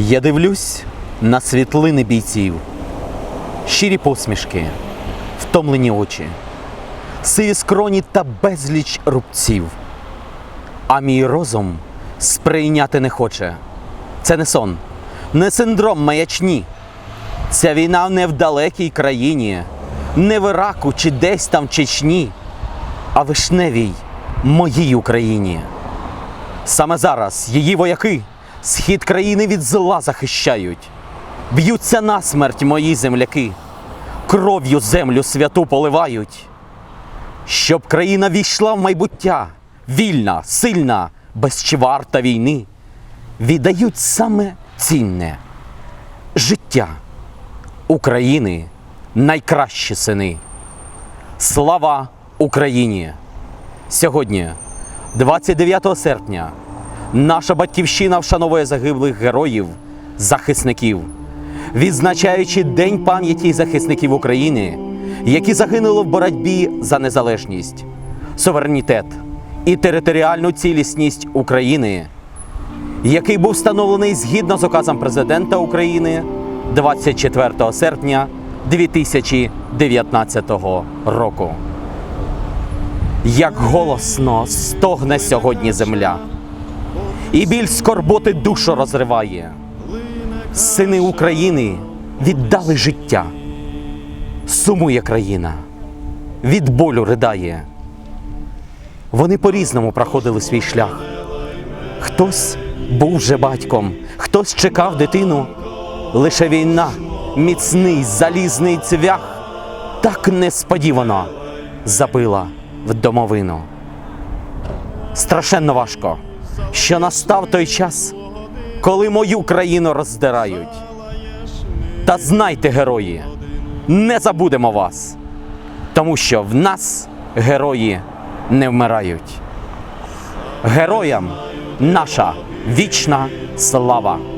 Я дивлюсь на світлини бійців, щирі посмішки, втомлені очі, сиві скроні та безліч рубців. А мій розум сприйняти не хоче. Це не сон, не синдром маячні. Ця війна не в далекій країні, не в Іраку чи десь там в Чечні, а вишневій моїй Україні. Саме зараз її вояки схід країни від зла захищають. Б'ються насмерть мої земляки, кров'ю землю святу поливають. Щоб країна війшла в майбуття, вільна, сильна, без чвар та війни, віддають саме цінне життя України найкращі сини. Слава Україні! Сьогодні, 29 серпня, наша батьківщина вшановує загиблих героїв, захисників, відзначаючи День пам'яті захисників України, які загинули в боротьбі за незалежність, суверенітет і територіальну цілісність України, який був встановлений згідно з указом президента України 24 серпня 2019 року. Як голосно стогне сьогодні земля, і біль скорботи душу розриває. Сини України віддали життя. Сумує країна, від болю ридає. Вони по-різному проходили свій шлях. Хтось був вже батьком, хтось чекав дитину. Лише війна, міцний залізний цвях, так несподівано забила в домовину. Страшенно важко, що настав той час, коли мою країну роздирають. Та знайте, герої, не забудемо вас, тому що в нас герої не вмирають. Героям наша вічна слава!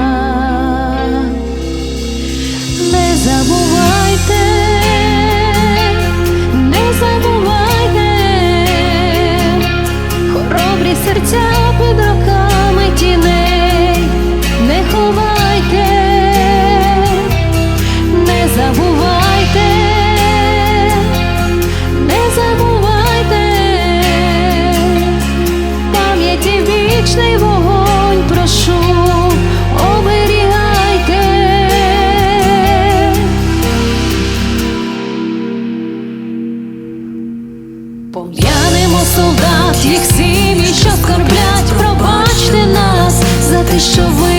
солдат, їх сім'ї, що скорблять, пробачте нас за те, що ви.